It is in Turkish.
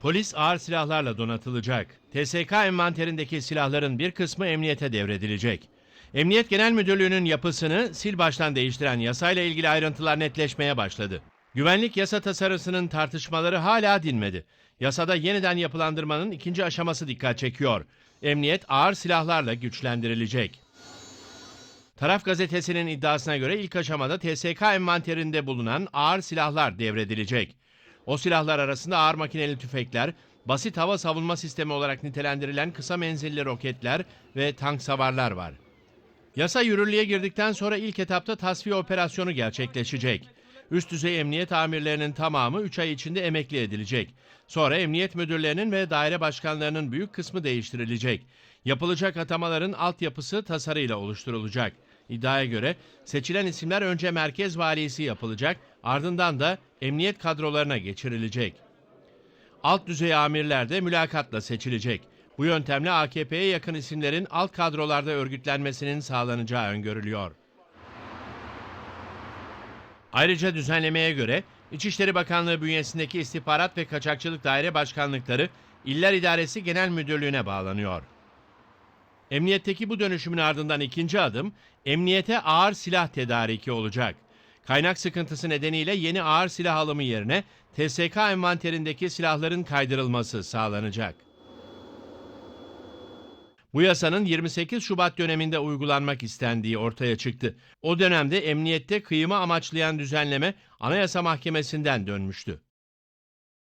Polis ağır silahlarla donatılacak. TSK envanterindeki silahların bir kısmı emniyete devredilecek. Emniyet Genel Müdürlüğü'nün yapısını sil baştan değiştiren yasayla ilgili ayrıntılar netleşmeye başladı. Güvenlik yasa tasarısının tartışmaları hala dinmedi. Yasada yeniden yapılandırmanın ikinci aşaması dikkat çekiyor. Emniyet ağır silahlarla güçlendirilecek. Taraf gazetesinin iddiasına göre ilk aşamada TSK envanterinde bulunan ağır silahlar devredilecek. O silahlar arasında ağır makineli tüfekler, basit hava savunma sistemi olarak nitelendirilen kısa menzilli roketler ve tank savarlar var. Yasa yürürlüğe girdikten sonra ilk etapta tasfiye operasyonu gerçekleşecek. Üst düzey emniyet amirlerinin tamamı 3 ay içinde emekli edilecek. Sonra emniyet müdürlerinin ve daire başkanlarının büyük kısmı değiştirilecek. Yapılacak atamaların altyapısı tasarıyla oluşturulacak. İddiaya göre seçilen isimler önce merkez valisi yapılacak, ardından da emniyet kadrolarına geçirilecek. Alt düzey amirler de mülakatla seçilecek. Bu yöntemle AKP'ye yakın isimlerin alt kadrolarda örgütlenmesinin sağlanacağı öngörülüyor. Ayrıca düzenlemeye göre İçişleri Bakanlığı bünyesindeki istihbarat ve kaçakçılık daire başkanlıkları İller İdaresi Genel Müdürlüğü'ne bağlanıyor. Emniyetteki bu dönüşümün ardından ikinci adım emniyete ağır silah tedariki olacak. Kaynak sıkıntısı nedeniyle yeni ağır silah alımı yerine TSK envanterindeki silahların kaydırılması sağlanacak. Bu yasanın 28 Şubat döneminde uygulanmak istendiği ortaya çıktı. O dönemde emniyette kıyımı amaçlayan düzenleme Anayasa Mahkemesi'nden dönmüştü.